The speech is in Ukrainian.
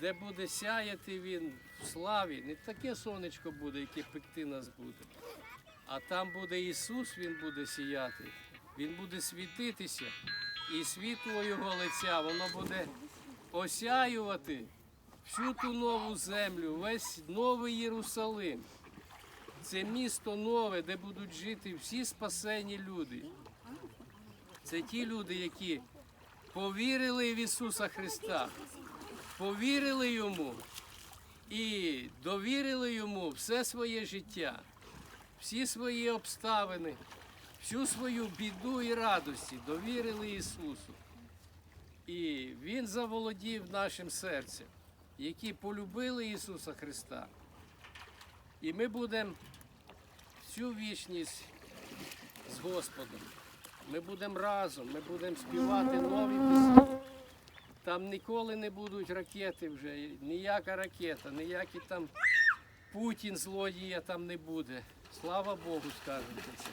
де буде сяяти він в славі. Не таке сонечко буде, яке пекти нас буде. А там буде Ісус, Він буде сіяти, Він буде світитися, і світло Його лиця, воно буде осяювати всю ту нову землю, весь новий Єрусалим. Це місто нове, де будуть жити всі спасені люди. Це ті люди, які повірили в Ісуса Христа, повірили Йому і довірили Йому все своє життя, всі свої обставини, всю свою біду і радості довірили Ісусу. І Він заволодів нашим серцем, які полюбили Ісуса Христа. І ми будемо всю вічність з Господом. Ми будемо разом, ми будемо співати нові. Там ніколи не будуть ракети вже, ніяка ракета, ніякий там Путін злодія там не буде. Слава Богу, скажемо це.